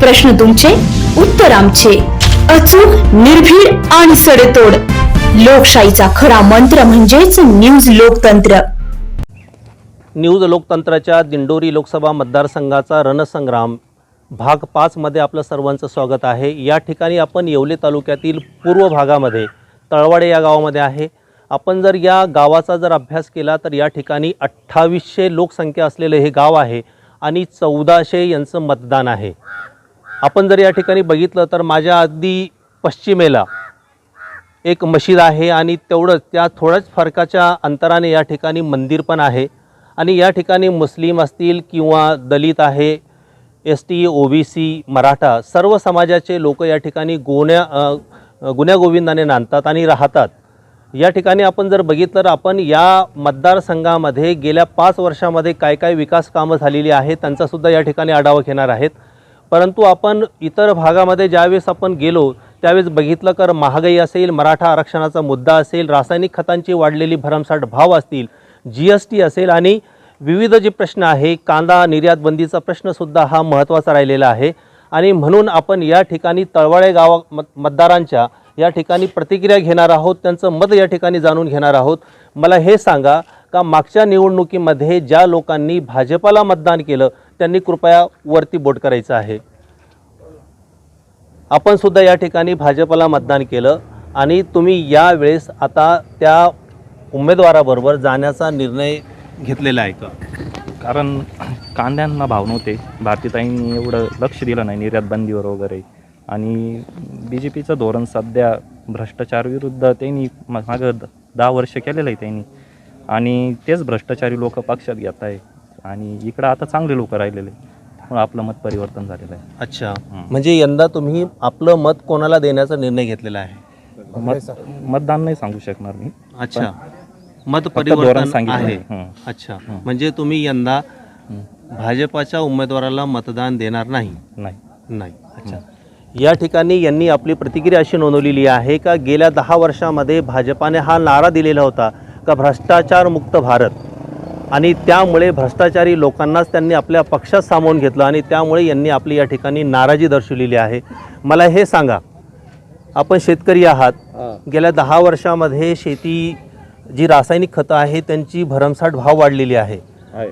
प्रश्न तुमचे उत्तर आमचे. अचूक निर्भीड आणि सडेतोड. लोकशाहीचा खरा मंत्र म्हणजेच न्यूज लोकतंत्र. न्यूज लोकतंत्राच्या दिंडोरी लोकसभा मतदारसंघाचा रणसंग्राम. भाग पाचमध्ये आपलं सर्वांचं स्वागत आहे. या ठिकाणी आपण येवले तालुक्यातील पूर्व भागामध्ये तळवाडे या गावामध्ये आहे. आपण जर या गावाचा जर अभ्यास केला तर या ठिकाणी अठ्ठावीसशे लोकसंख्या असलेलं हे गाव आहे आणि चौदाशे यांचं मतदान आहे. आपण जर या ठिकाणी बघितलं तर माझ्या अगदी पश्चिमेला एक मशीद आहे आणि तेवढंच त्या थोड्याच फरकाच्या अंतराने या ठिकाणी मंदिर पण आहे. आणि या ठिकाणी मुस्लिम असतील किंवा दलित आहे S T O B C Maratha सर्व समाजाचे लोक या ठिकाणी गोण्या गुण्यागोविंदाने नांदतात आणि राहतात. या ठिकाणी आपण जर बघितलं तर आपण या मतदारसंघामध्ये गेल्या पाच वर्षामध्ये काय काय विकास कामं झालेली आहेत त्यांचासुद्धा या ठिकाणी आढावा घेणार आहेत. परंतु आपण इतर भागामध्ये ज्यावेळेस आपण गेलो त्यावेळेस बघितलं तर महागाई असेल मराठा आरक्षणाचा मुद्दा असेल रासायनिक खतांची वाढलेली भरमसाठ भाव असतील जी एस टी असेल आणि विविध जे प्रश्न आहे कांदा निर्यात बंदीचा प्रश्नसुद्धा हा महत्त्वाचा राहिलेला आहे. आणि म्हणून आपण या ठिकाणी तळवाळे गावा मत मतदारांच्या या ठिकाणी प्रतिक्रिया घेणार आहोत त्यांचं मत या ठिकाणी जाणून घेणार आहोत. मला हे सांगा का मागच्या निवडणुकीमध्ये ज्या लोकांनी भाजपाला मतदान केलं त्यांनी कृपया वरती बोट करायचं आहे. आपण सुद्धा या ठिकाणी भाजपला मतदान केलं आणि तुम्ही यावेळेस आता त्या उमेदवाराबरोबर जाण्याचा निर्णय घेतलेला आहे का? कारण कांद्यांना भाव नव्हते. भारतीताईंनी एवढं लक्ष दिलं नाही निर्यात बंदीवर वगैरे. आणि बी जे पीचं धोरण सध्या भ्रष्टाचारविरुद्ध त्यांनी मागं द- दहा वर्ष केलेलं आहे त्यांनी. आणि तेच भ्रष्टाचारी लोक पक्षात घेत आहे आणि इकडं आता चांगले लोक राहिलेले आपलं मत परिवर्तन झालेलं आहे. अच्छा. म्हणजे यंदा तुम्ही आपलं मत कोणाला देण्याचा निर्णय घेतलेला आहे? मत मतदान नाही सांगू शकणार मी. अच्छा. मत परिवर्तन आहे. अच्छा. म्हणजे तुम्ही यंदा भाजपाच्या उमेदवाराला मतदान देणार नाही? नाही. नाही. अच्छा. या ठिकाणी यांनी आपली प्रतिक्रिया अशी नोंदवलेली आहे का? गेल्या दहा वर्षामध्ये भाजपाने हा नारा दिलेला होता का? भ्रष्टाचार मुक्त भारत. आणि त्यामुळे भ्रष्टाचारी लोकांनाच त्यांनी आपल्या पक्षात सामावून घेतलं आणि त्यामुळे यांनी आपली या ठिकाणी नाराजी दर्शवलेली आहे. मला हे सांगा आपण शेतकरी आहात. गेल्या दहा वर्षामध्ये शेती जी रासायनिक खतं आहे त्यांची भरमसाठ भाव वाढलेली आहे.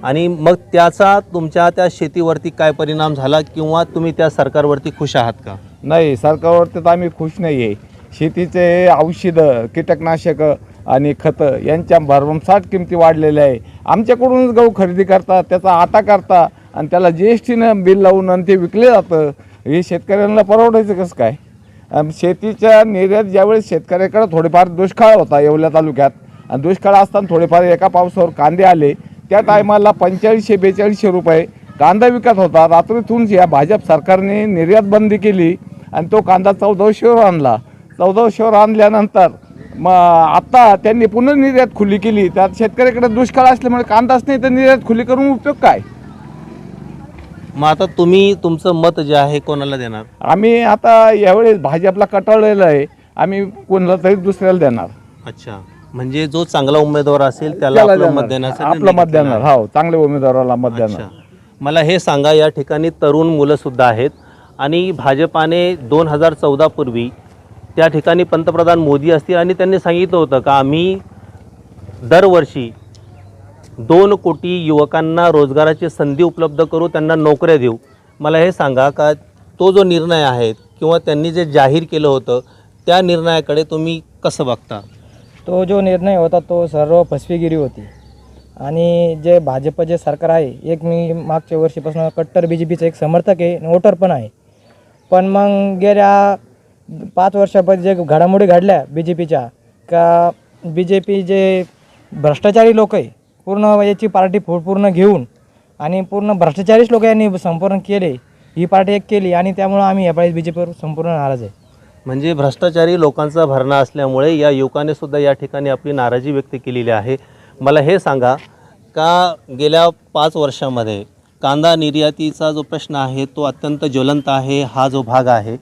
आणि मग त्याचा तुमच्या त्या शेतीवरती काय परिणाम झाला किंवा तुम्ही त्या सरकारवरती खुश आहात का? नाही सरकारवरती तर आम्ही खुश नाही आहे शेतीचे औषधं कीटकनाशकं आणि खतं यांच्या भरमसाठ किमती वाढलेल्या आहे. आमच्याकडूनच गहू खरेदी करतात त्याचा आटा करता आणि त्याला जी एस टीनं बिल लावून आणि ते विकले जातं. हे शेतकऱ्यांना परवडायचं कसं काय? शेतीच्या निर्यात ज्यावेळेस शेतकऱ्याकडे थोडेफार दुष्काळ होता येवल्या तालुक्यात आणि दुष्काळ असताना थोडेफार एका पावसावर कांदे आले त्या टायमाला पंचेचाळीसशे बेचाळीसशे रुपये कांदा विकत होता. रात्रीतून या भाजप सरकारने निर्यात बंदी केली आणि तो कांदा चौदाशेवर आणला. चौदाशेवर आणल्यानंतर मग आता त्यांनी पुन्हा निर्यात खुली केली. त्यात शेतकऱ्याकडे दुष्काळ असल्यामुळे कांदाच नाही तर निर्यात खुली करून उपयोग काय? मग आता तुम्ही तुमचं मत जे आहे कोणाला देणार? आम्ही आता यावेळेस भाजपला कटाळलेलं आहे. आम्ही कोणाला तरी दुसऱ्याला देणार. अच्छा. म्हणजे जो चांगला उमेदवार असेल त्याला त्याला आपलं मत देणार. देण्याचा आपलं निर्णय मत देणार. हो चांगल्या उमेदवाराला मत अच्छा. देणार. मला हे सांगा या ठिकाणी तरुण मुलं सुद्धा आहेत आणि भाजपाने दोन हजार चौदा पूर्वी त्या ठिकाणी पंतप्रधान मोदी असतील आणि त्यांनी सांगितलं होतं का आम्ही दरवर्षी दोन कोटी युवकांना रोजगाराची संधी उपलब्ध करू त्यांना नोकऱ्या देऊ. मला हे सांगा का तो जो निर्णय आहे किंवा त्यांनी जे जाहीर केलं होतं त्या निर्णयाकडे तुम्ही कसं बघता? तो जो निर्णय होता तो सर्व फसवेगिरी होती. आणि जे भाजप जे सरकार आहे एक मी मागच्या वर्षीपासून कट्टर बी जे पीचं एक समर्थक आहे वोटर पण आहे. पण मग गेल्या पाच वर्षापूर्वी जे घडामोडी घडल्या बी जे पीच्या का बी जे पी जे भ्रष्टाचारी लोक आहे पूर्ण याची पार्टी पूर्ण घेऊन आणि पूर्ण भ्रष्टाचारीच लोक यांनी संपूर्ण केले ही पार्टी एक केली आणि त्यामुळं आम्ही यावेळेस बी जे पीवर संपूर्ण नाराज आहे. म्हणजे भ्रष्टाचारी लोकांचा भरणा असल्यामुळे या युवकाने सुद्धा या ठिकाणी आपली नाराजी व्यक्त केलेली आहे. मला हे सांगा का गेल्या पाच वर्षामध्ये कांदा निर्यातीचा जो प्रश्न आहे तो अत्यंत ज्वलंत आहे हा जो भाग आहे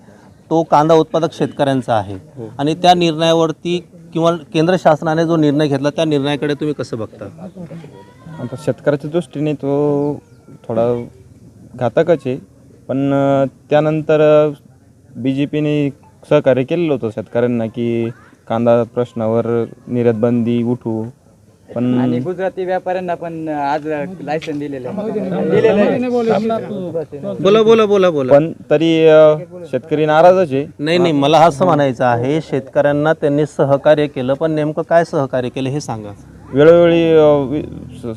तो कांदा उत्पादक शेतकऱ्यांचा आहे. आणि त्या निर्णयावरती किंवा केंद्र शासनाने जो निर्णय घेतला त्या निर्णयाकडे तुम्ही कसं बघता? आता शेतकऱ्याच्या दृष्टीने तो थोडा घातकच आहे. पण त्यानंतर बी जे पीने सहकार्य केलेलं होतं शेतकऱ्यांना की कांदा प्रश्नावर निर्यात बंदी उठू. पण आणि गुजराती व्यापाऱ्यांना पण आज लायसन दिलेलं आहे. दिलेलं आहे. बोला बोला बोला बोला. पण तरी अ, शेतकरी नाराजच आहे. नाही नाही मला असं म्हणायचं आहे शेतकऱ्यांना त्यांनी सहकार्य केलं पण नेमकं काय सहकार्य केलं हे सांगा. वेळोवेळी अ, वि- स-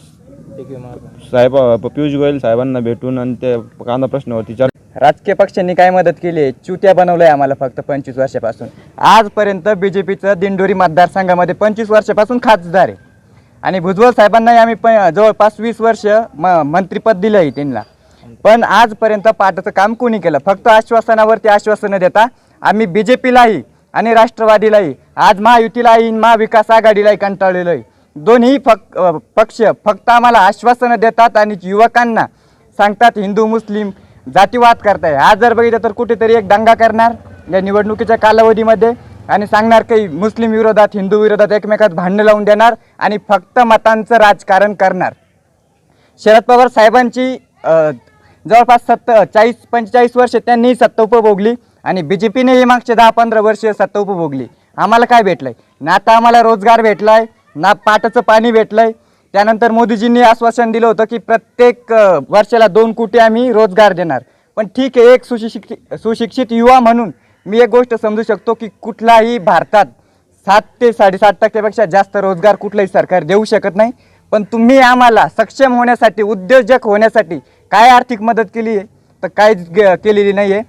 साहेब पियुष गोयल साहेबांना भेटून आणि त्या कांदा प्रश्नावरती चर्चा राजकीय पक्षांनी काय मदत केली? आहे चुत्या बनवलंय आम्हाला फक्त पंचवीस वर्षापासून. आजपर्यंत बी जे पीचं दिंडोरी मतदारसंघामध्ये पंचवीस वर्षापासून खासदार आहे. आणि भुजबळ साहेबांनाही आम्ही प जवळपास वीस वर्ष म मंत्रिपद दिलं आहे त्यांना. पण आजपर्यंत पाटाचं काम कोणी केलं? फक्त आश्वासनावरती आश्वासनं देता आम्ही बी जे पीलाही आणि राष्ट्रवादीलाही आज महायुतीलाही महाविकास आघाडीलाही कंटाळलेलो आहे. दोन्ही फक पक्ष फक्त आम्हाला आश्वासनं देतात आणि युवकांना सांगतात हिंदू मुस्लिम जातीवाद करताय. आज जर बघितलं तर कुठेतरी एक दंगा करणार या निवडणुकीच्या कालावधीमध्ये. आणि सांगणार काही मुस्लिम विरोधात हिंदू विरोधात एकमेकात भांडणं लावून देणार आणि फक्त मतांचं राजकारण करणार. शरद पवार साहेबांची जवळपास सत्त चाळीस पंचेचाळीस वर्ष त्यांनी सत्ता उपभोगली आणि बी जे पीनेही मागचे दहा पंधरा वर्ष सत्ता उपभोगली. आम्हाला काय भेटलं आहे ना आता आम्हाला रोजगार भेटला आहे ना पाटाचं पाणी भेटलं आहे त्यानंतर मोदीजींनी आश्वासन दिलं होतं की प्रत्येक वर्षाला दोन कोटी आम्ही रोजगार देणार. पण ठीक आहे एक सुशिक्षित सुशिक्षित युवा म्हणून मी एक गोष्ट समजू शकतो की कुठलाही भारतात सात ते साडेसात टक्क्यापेक्षा जास्त रोजगार कुठलंही सरकार देऊ शकत नाही. पण तुम्ही आम्हाला सक्षम होण्यासाठी उद्योजक होण्यासाठी काय आर्थिक मदत केली आहे? तर काहीच ग केलेली नाही आहे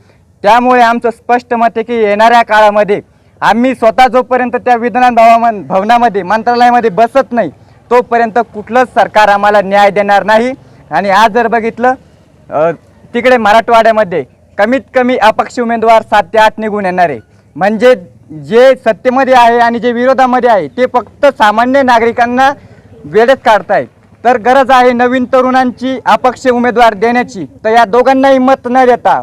त्यामुळे आमचं स्पष्ट मत आहे की येणाऱ्या काळामध्ये आम्ही स्वतः जोपर्यंत त्या विधान भवन भवनामध्ये मंत्रालयामध्ये बसत नाही तोपर्यंत कुठलंच सरकार आम्हाला न्याय देणार नाही. आणि आज जर बघितलं तिकडे मराठवाड्यामध्ये कमीत कमी अपक्ष उमेदवार सात ते आठ निघून येणार. आहे म्हणजे जे सत्तेमध्ये आहे आणि जे विरोधामध्ये आहे ते फक्त सामान्य नागरिकांना वेळेत काढतायत. तर गरज आहे नवीन तरुणांची अपक्ष उमेदवार देण्याची. तर या दोघांनाही मत न देता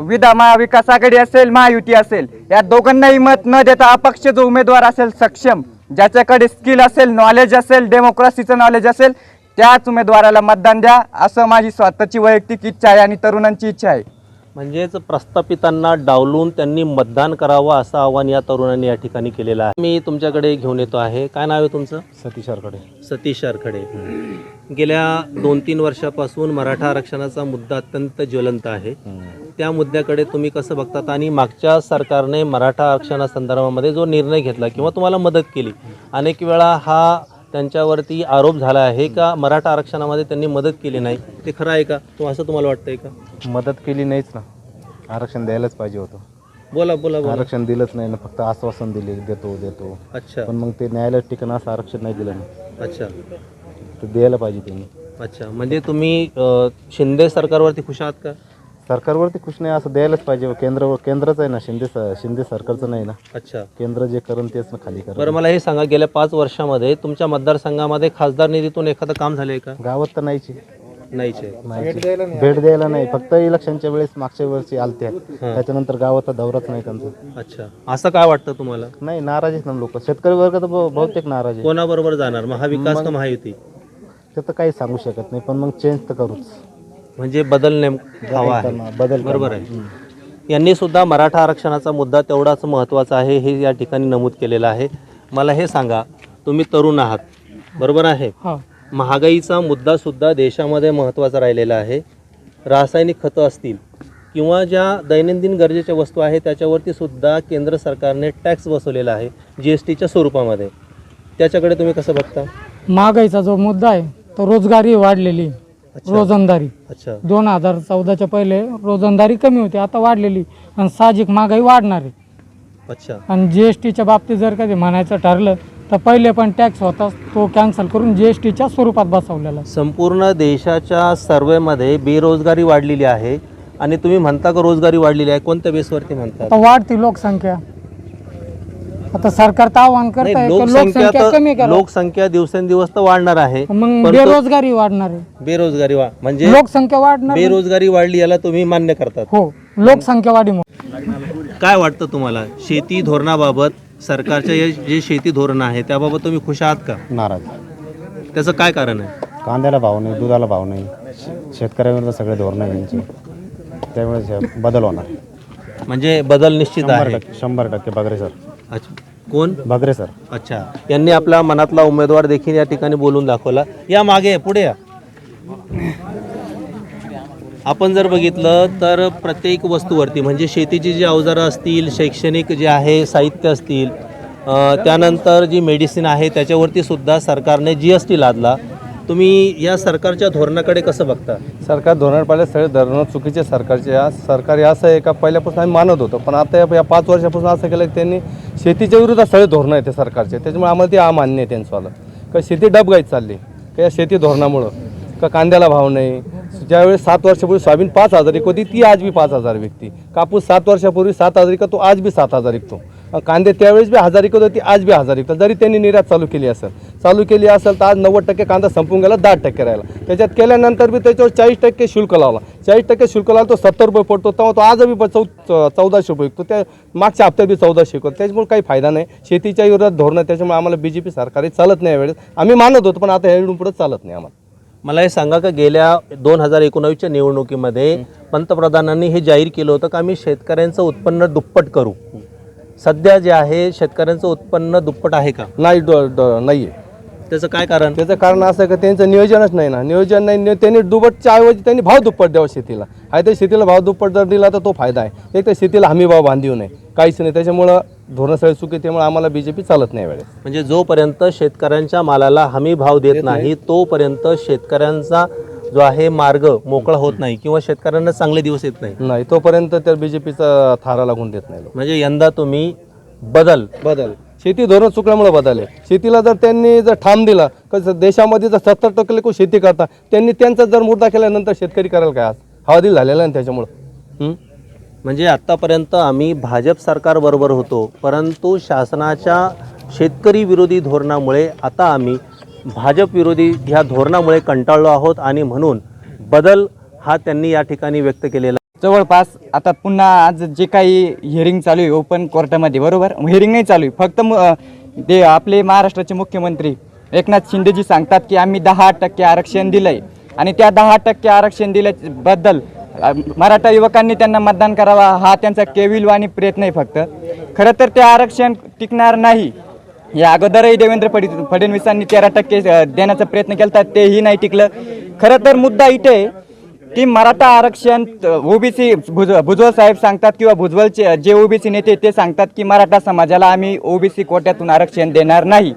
विधा महाविकास आघाडी असेल महायुती असेल या दोघांनाही मत न देता अपक्ष जो उमेदवार असेल सक्षम ज्याच्याकडे स्किल असेल नॉलेज असेल डेमोक्रेसीचं नॉलेज असेल त्याच उमेदवाराला मतदान द्या असं माझी स्वतःची वैयक्तिक इच्छा आहे आणि तरुणांची इच्छा आहे. म्हणजेच प्रस्थापितांना डावलून त्यांनी मतदान करावं असं आवाहन या तरुणांनी या ठिकाणी केलेलं आहे. मी तुमच्याकडे घेऊन येतो आहे. काय नाव आहे तुमचं? सतीश आरकडे सतीश आरखडे गेल्या दोन तीन वर्षापासून मराठा आरक्षणाचा मुद्दा अत्यंत ज्वलंत आहे. त्या मुद्द्याकडे तुम्ही कसं बघतात? आणि मागच्या सरकारने मराठा आरक्षणासंदर्भामध्ये जो निर्णय घेतला किंवा तुम्हाला मदत केली अनेक वेळा हा त्यांच्यावरती आरोप झाला आहे का? मराठा आरक्षणामध्ये त्यांनी मदत केली नाही. ते खरं आहे का? तो असं तुम्हाला वाटतंय का? मदत केली नाहीच ना. आरक्षण द्यायलाच पाहिजे होतं. बोला बोला बोला. आरक्षण दिलंच नाही ना. फक्त आश्वासन दिले देतो देतो. अच्छा. पण मग ते न्यायालयात टिकणं असं आरक्षण नाही दिलं ना. अच्छा. ते द्यायला पाहिजे त्यांनी. अच्छा. म्हणजे तुम्ही अ, शिंदे सरकारवरती खुश आहात का? सरकारवरती खुश नाही असं द्यायलाच पाहिजे. केंद्र केंद्रच आहे ना शिंदे स- शिंदे सरकारचं नाही ना. अच्छा. केंद्र जे करून तेच ना खाली करा बरं मला हे सांगा गेल्या पाच वर्षामध्ये तुमच्या मतदारसंघामध्ये खासदार निधीतून एखादं काम झालंय का? गावात तर नाहीची. नाहीच. आहे नाही भेट द्यायला नाही. फक्त इलेक्शनच्या वेळेस मागच्या वर्षी आलत्या. त्याच्यानंतर गावाचा दौराच नाही त्यांचा. अच्छा. असं काय वाटतं तुम्हाला? नाही नाराज आहेत ना लोक. शेतकरी वर्ग तर बहु- बहुतेक नाराज आहे कोणाबरोबर जाणार? महाविकास का महायुती? ते तर काही सांगू शकत नाही पण मग चेंज तर करूच. म्हणजे बदल नेमका हवा आहे. बदल बरोबर आहे. यांनी सुद्धा मराठा आरक्षणाचा मुद्दा तेवढाच महत्त्वाचा आहे हे या ठिकाणी नमूद केलेलं आहे. मला हे सांगा तुम्ही तरुण आहात बरोबर आहे? महागाईचा मुद्दा सुद्धा देशामध्ये महत्त्वाचा राहिलेला आहे. रासायनिक खतं असतील किंवा ज्या दैनंदिन गरजेच्या वस्तू आहेत त्याच्यावरती सुद्धा केंद्र सरकारने टॅक्स बसवलेला आहे जी एस टीच्या स्वरूपामध्ये. त्याच्याकडे तुम्ही कसं बघता? महागाईचा जो मुद्दा आहे तो रोजगारी वाढलेली. रोजंदारी. अच्छा. दोन हजार चौदाच्या पहिले रोजंदारी कमी होती आता वाढलेली. आणि साहजिक महागाई वाढणार आहे. अच्छा. आणि जी एस टीच्या बाबतीत जर कधी म्हणायचं ठरलं तर पहिले पण टॅक्स होता तो कॅन्सल करून जी एस टीच्या स्वरूपात बसवलेला. संपूर्ण देशाच्या सर्वेमध्ये बेरोजगारी वाढलेली आहे. आणि तुम्ही म्हणता का रोजगारी वाढलेली आहे? कोणत्या बेसवरती म्हणतात आता वाढती लोकसंख्या. आता सरकार तर आव्हान करत नाही, आहे की लोकसंख्या लोकसंख्या कमी तर करा. लोकसंख्या दिवसेंदिवस तर वाढणार आहे. मग परंतु बेरोजगारी वाढणार आहे. बेरोजगारी वा म्हणजे लोकसंख्या वाढणार आहे. बेरोजगारी वाढली याला तुम्ही मान्य करतात. हो लोकसंख्या वाढीमुळे काय वाटतं तुम्हाला? शेती धोरणाबाबत सरकारच्या हे जे शेती धोरण आहे त्याबाबत तुम्ही खुश आहात का? नाराज. त्याचं काय कारण आहे? कांद्याला भाव नाही दुधाला भाव नाही शे- शेतकऱ्यांवर सगळे धोरण आहे यांचे. त्यामुळे बदल होणार. म्हणजे बदल निश्चित शंभर आहे. टक्के शंभर टक्के बगरे सर. अच्छा. कोण? बगरे सर. अच्छा. यांनी आपला मनातला उमेदवार देखील या ठिकाणी बोलून दाखवला. या मागे पुढे या. आपण जर बघितलं तर प्रत्येक वस्तूवरती म्हणजे शेतीची जी अवजारं असतील शैक्षणिक जे आहे साहित्य असतील त्यानंतर जी मेडिसिन आहे त्याच्यावरती सुद्धा सरकारने जी एस टी लादला. तुम्ही या सरकारच्या धोरणाकडे कसं बघता? सरकार धोरण पाहिलं सगळे धोरणं चुकीचे सरकारचे. या सरकार हे असं आहे का पहिल्यापासून आम्ही मानत होतो. पण आता या- पाच वर्षापासून असं केलं की त्यांनी शेतीच्या विरुद्ध सगळे धोरणं आहेत ते सरकारचे. त्याच्यामुळे आम्हाला ते अमान्य आहे त्यांचंवालं का शेती डबगाईत चालली. का या शेती धोरणामुळं. का कांद्याला भाव नाही. ज्यावेळेस सात वर्षापूर्वी सोयाबीन पाच हजार एक होती ती आज बी पाच हजार विकती. कापूस सात वर्षापूर्वी सात हजार विकतो तो आज बी सात हजार विकतो. कांदे त्यावेळेस बी हजार विकत होती आज बी हजार विकतात जरी त्यांनी निर्यात चालू केली असेल चालू केली असेल तर आज नव्वद टक्के कांदा संपून गेला दहा टक्के राहिला. त्याच्यात केल्यानंतर बी त्याच्यावर चाळीस टक्के शुल्क लावला. चाळीस टक्के शुल्क लावला तो सत्तर रुपये पडतो तेव्हा तो आजही बी चौ चौदाशे रुपये विकतो. त्या मागच्या हप्त्यात बी चौदाशे विकतो. त्याच्यामुळे काही फायदा नाही. शेतीच्या विरोधात धोरणं त्याच्यामुळे आम्हाला बी जे पी सरकारी चालत नाही यावेळेस. आम्ही मानत होतो पण आता ह्या पुढे चालत नाही आम्हाला. मला हे सांगा का गेल्या दोन हजार एकोणावीसच्या निवडणुकीमध्ये पंतप्रधानांनी हे जाहीर केलं होतं का आम्ही शेतकऱ्यांचं उत्पन्न दुप्पट करू? सध्या जे आहे शेतकऱ्यांचं उत्पन्न दुप्पट आहे का? नाही नाही आहे त्याचं काय कारण? त्याचं कारण असं आहे का त्यांचं नियोजनच नाही ना. नियोजन नाही नि- त्यांनी दुप्पटच्या ऐवजी त्यांनी भाव दुप्पट द्यावा शेतीला. आहे तर शेतीला भाव दुप्पट जर दिला तर तो फायदा आहे. एक तर शेतीला हमी भाव बांधीव नाही. काहीच नाही. त्याच्यामुळं धोरण सगळे चुकी त्यामुळे आम्हाला बी जे पी चालत नाही वेळेस म्हणजे जोपर्यंत शेतकऱ्यांच्या मालाला हमी भाव देत नाही तोपर्यंत शेतकऱ्यांचा जो आहे मार्ग मोकळा होत नाही किंवा शेतकऱ्यांना चांगले दिवस येत नाही. नाही तोपर्यंत तर बी जे पीचा थारा लागून देत नाही लोक. म्हणजे यंदा तुम्ही बदल. बदल. शेती धोरण चुकल्यामुळे बदल आहे. शेतीला जर त्यांनी जर ठाम दिला कसं देशामध्ये जर सत्तर टक्के लोक शेती करतात त्यांनी त्यांचा जर मुद्दा केल्यानंतर शेतकरी करायला काय आज? हवादिल झालेला आहे त्याच्यामुळं. हं? म्हणजे आत्तापर्यंत आम्ही भाजप सरकारबरोबर होतो परंतु शासनाच्या शेतकरी विरोधी धोरणामुळे आता आम्ही भाजप विरोधी ह्या धोरणामुळे कंटाळलो आहोत आणि म्हणून बदल हा त्यांनी या ठिकाणी व्यक्त केलेला जवळपास आता पुन्हा आज जे काही हिअरिंग चालू आहे ओपन कोर्टामध्ये बरोबर? हिअरिंग नाही चालू आहे. फक्त ते आपले महाराष्ट्राचे मुख्यमंत्री एकनाथ शिंदेजी सांगतात की आम्ही दहा टक्के आरक्षण दिलं आहे आणि त्या दहा टक्के आरक्षण दिल्याबद्दल मराठा युवकांनी त्यांना मतदान करावा हा त्यांचा केविलवाणी प्रयत्न आहे फक्त. खरं तर ते आरक्षण टिकणार नाही. या अगोदरही देवेंद्र फडी फडणवीसांनी तेरा टक्के देण्याचा प्रयत्न केला तेही नाही टिकलं. खरं तर मुद्दा इथे की मराठा आरक्षण ओबीसी भुज भुजबळ साहेब सांगतात किंवा भुजबळचे जे ओबीसी नेते ते सांगतात की मराठा समाजाला आम्ही ओबीसी कोट्यातून आरक्षण देणार नाही.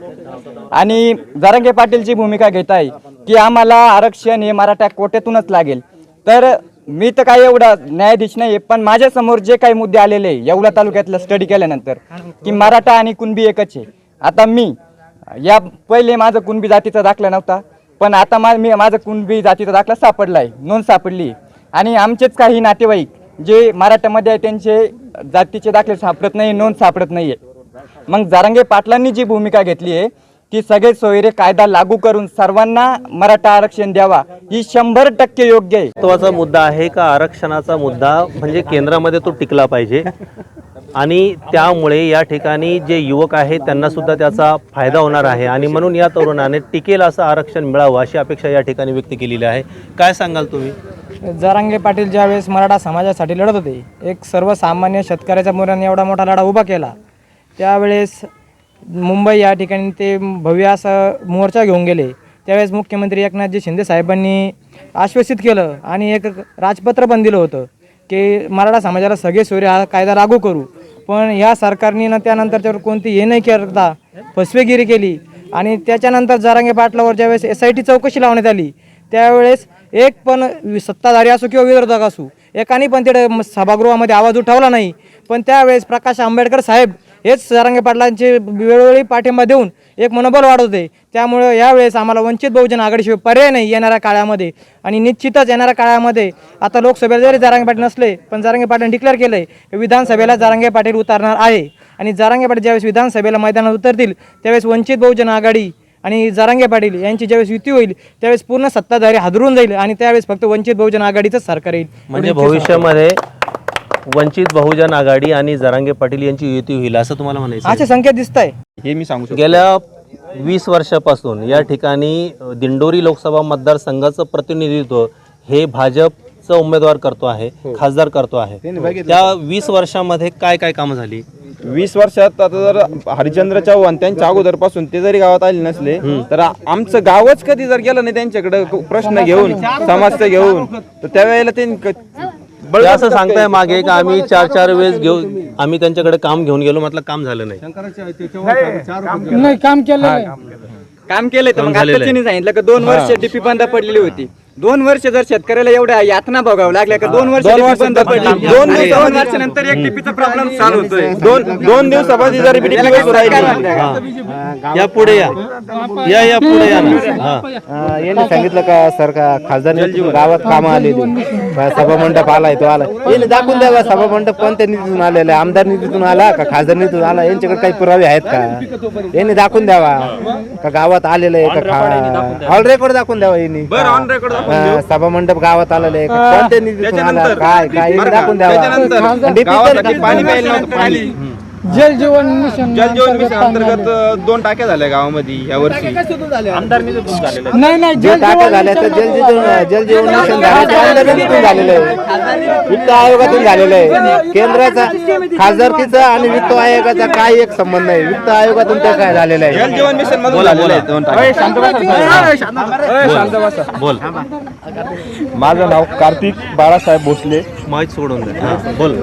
आणि जारंगे पाटीलची भूमिका घेत आहे की आम्हाला आरक्षण हे मराठा कोट्यातूनच लागेल. तर मी तर काही एवढा न्यायाधीश नाही पण माझ्यासमोर जे काही मुद्दे आलेले आहे येवला तालुक्यातलं स्टडी केल्यानंतर की मराठा आणि कुणबी एकच आहे. आता मी या पहिले माझं कुणबी जातीचा दाखला नव्हता पण आता मा मी माझं कुणबी जातीचा दाखला सापडला आहे नोंद सापडली. आणि आमचेच काही नातेवाईक जे मराठ्यामध्ये आहे त्यांचे जातीचे दाखले सापडत नाही नोंद सापडत नाही आहे मग जारंगे पाटलांनी जी भूमिका घेतली आहे की सगळे सोयरे कायदा लागू करून सर्वांना मराठा आरक्षण द्यावा ही शंभर टक्के योग्य आहे. महत्त्वाचा मुद्दा आहे का आरक्षणाचा मुद्दा? म्हणजे केंद्रामध्ये तो टिकला पाहिजे. आणि त्यामुळे या ठिकाणी जे युवक आहेत त्यांना सुद्धा त्याचा फायदा होणार आहे. आणि म्हणून या तरुणाने टिकेल असं आरक्षण मिळावं अशी अपेक्षा या ठिकाणी व्यक्त केलेली आहे. काय सांगाल तुम्ही? जरांगे पाटील ज्यावेळेस मराठा समाजासाठी लढत होते एक सर्वसामान्य शेतकऱ्याच्या मुलांनी एवढा मोठा लढा उभा केला त्यावेळेस मुंबई या ठिकाणी ते भव्य असा मोर्चा घेऊन गेले. त्यावेळेस मुख्यमंत्री एकनाथजी शिंदे साहेबांनी आश्वासित केलं आणि एक राजपत्र पण दिलं होतं की मराठा समाजाला सगळे सोयरे हा कायदा लागू करू. पण या सरकारने ना त्यानंतर त्यावर कोणती हे नाही करता फसवेगिरी केली. आणि त्याच्यानंतर जरांगे पाटलावर ज्यावेळेस एस आय टी चौकशी लावण्यात आली त्यावेळेस एक पण सत्ताधारी असो किंवा विरोधक असो एकाने पण तिथे सभागृहामध्ये आवाज उठवला नाही. पण त्यावेळेस प्रकाश आंबेडकर साहेब हेच जरांगे पाटलांचे वेळोवेळी पाठिंबा देऊन एक मनोबल वाढवते. त्यामुळे यावेळेस आम्हाला वंचित बहुजन आघाडीशिवाय पर्याय नाही येणाऱ्या काळामध्ये. आणि निश्चितच येणाऱ्या काळामध्ये आता लोकसभेला जरी जारांगे पाटील नसले पण जारांगे पाटील डिक्लेअर केलं आहे विधानसभेला जारांगे पाटील उतारणार आहे. आणि जारांगे पाटील ज्यावेळेस विधानसभेला मैदानात उतरतील त्यावेळेस वंचित बहुजन आघाडी आणि जारांगे पाटील यांची ज्यावेळेस युती होईल त्यावेळेस पूर्ण सत्ताधारी हादरून जाईल आणि त्यावेळेस फक्त वंचित बहुजन आघाडीचंच सरकार येईल. म्हणजे भविष्यामध्ये वंचित बहुजन आघाडी आणि जरांगे पाटील यांची युती होईल असं तुम्हाला म्हणायचं आहे? संकेत दिसत आहे हे मी सांगू शकतो. गेल्या वीस वर्षापासून या ठिकाणी दिंडोरी लोकसभा मतदारसंघाचं प्रतिनिधित्व हे भाजप चा उमेदवार करतो आहे खासदार करतो आहे. त्या वीस वर्षामध्ये काय काय कामं झाली? वीस वर्षात आता जर हरिचंद्र चव्हाण त्यांच्या अगोदरपासून ते जरी गावात आले नसले तर आमचं गावच कधी जर गेलं नाही त्यांच्याकडे प्रश्न घेऊन समस्या घेऊन तर त्यावेळेला ते ते असं सांगताय मागे का आम्ही चार चार वेळेस घेऊन आम्ही त्यांच्याकडे काम घेऊन गेलो म्हटलं काम झालं नाही. नाही काम आहे काम केलंय. तर मग झालेलं त्यांनी सांगितलं की दोन वर्ष डीपी बंद पडलेली होती. दोन वर्ष जर शेतकऱ्याला एवढ्या यातना भोगावं लागल्या का दोन वर्ष DP बंद पडली? दोन दोन वर्षानंतर एक डीपीचा प्रॉब्लेम सॉल्व्ह होतोय. दोन दोन दिवसापासून जर राहिली हा. या पुढे या. या या पुढे या ना. हा. अं, यांनी सांगितलं का सरकार खासदार निधीतून गावात कामं आलेली सभा मंडप आलाय तो आला यांनी दाखवून द्यावा सभा मंडप कोणत्या निधीतून आलेला आहे? आमदार निधीतून आला का खासदार निधीतून आला? यांच्याकडे काही पुरावे आहेत का? यांनी दाखवून द्यावा. का गावात आलेलं आहे का ऑल रेकॉर्ड दाखवून द्यावा यांनी. ऑन रेकॉर्ड अं, सभा मंडप गावात आलेलं आहे. का कोणत्या निधीतून आला? काय काय दाखवून द्यावा. त्याच्यानंतर DP गावासाठी तरी- पाणी प्यायला नव्हतं पाणी? जल जीवन मिशन जल जीवन मिशन अंतर्गत दोन टाक्या झाल्या गावामध्ये या वर्षी. नाही नाही जे जल टाक्या जीवन झाल्या तर जल जीवन जल जीवन मिशन झालं ते झालेलं आहे. वित्त आयोगातून झालेलं आहे. केंद्राचा खासदारकीचा आणि वित्त आयोगाचा काय एक संबंध आहे वित्त आयोगातून ते काय झालेलं आहे? जल जीवन मिशन मधून झालेलं दोन टाक्या. बोल. माझं नाव कार्तिक बाळासाहेब भोसले. माहीत सोडून दे. बोल.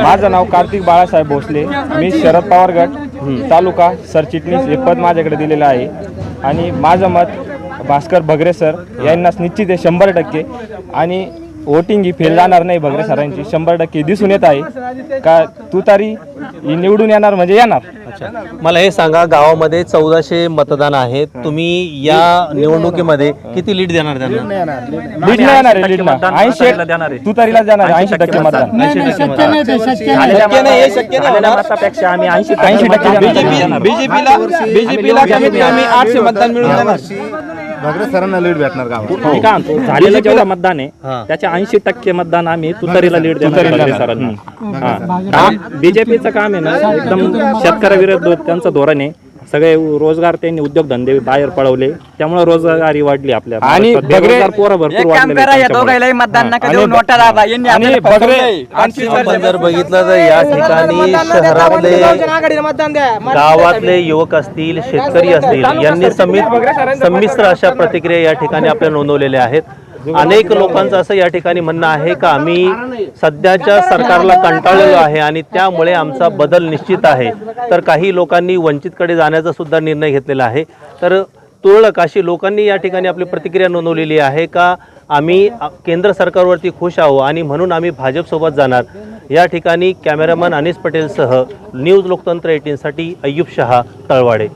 माझं नाव कार्तिक बाळासाहेब भोसले. मी शरद पवार गट तालुका सरचिटणीस हे पद माझ्याकडे दिलेलं आहे. आणि माझं मत भास्कर भगरे सर यांनाच निश्चित आहे शंभर टक्के. आणि वोटिंग ही फेल जाणार नाही भगरे सरांची. शंभर टक्के दिसून येत आहे. का तुतारी ही निवडून येणार म्हणजे येणार. अच्छा. मला हे सांगा गावामध्ये चौदाशे मतदान आहेत. तुम्ही या निवडणुकीमध्ये किती लीड देणार त्यांना? लीड नाही येणार. आहे लीड ऐंशी तुतारीला देणार. तुतारीला जाणार ऐंशी टक्के मतदान. नाही नाही शक्य नाही. ते शक्य नाही आम्ही ऐंशी ऐंशी टक्के बीजेपी बीजेपीला बीजेपीला कमीत कमी आठशे मतदान मिळून जाणार भगरे सरांना लीड भेटणार गावात मी काय म्हणतो? झालेलं जेवढं मतदान हा. आहे त्याच्या ऐंशी टक्के मतदान आम्ही तुतारीला लीड देणार भगरे सरांना. बीजेपीचं काम आहे ना एकदम शेतकऱ्याविरुद्ध त्यांचं धोरण आहे. सगळे रोजगार त्यांनी उद्योगधंदे बाहेर पळवले. त्यामुळे रोजगारी वाढली आपल्या आणि महाराष्ट्रात. बगरे- बेरोजगार पोरं भरपूर वाढलेले त्यांच्यामुळे. आणि. आपण जर बघितलं तर या ठिकाणी शहरातले गावातले युवक असतील शेतकरी असतील यांनी समित संमिश्र अशा प्रतिक्रिया या ठिकाणी आपल्या नोंदवलेल्या आहेत. अनेक लोकांचं असं या ठिकाणी म्हणणं आहे का? आम्ही सध्याच्या सरकारला कंटाळलेलो आहे आणि त्यामुळे आमचा बदल निश्चित आहे. तर काही लोकांनी वंचितकडे जाण्याचा सुद्धा निर्णय घेतलेला आहे. तर तुरळक अशी लोकांनी या ठिकाणी आपली प्रतिक्रिया नोंदवलेली आहे का? आम्ही केंद्र सरकारवरती खुश आहो आणि म्हणून आम्ही भाजपसोबत जाणार. या ठिकाणी कॅमेरामन अनिस पटेलसह न्यूज लोकतंत्र एटीनसाठी अय्यूब शहा तळवाडे.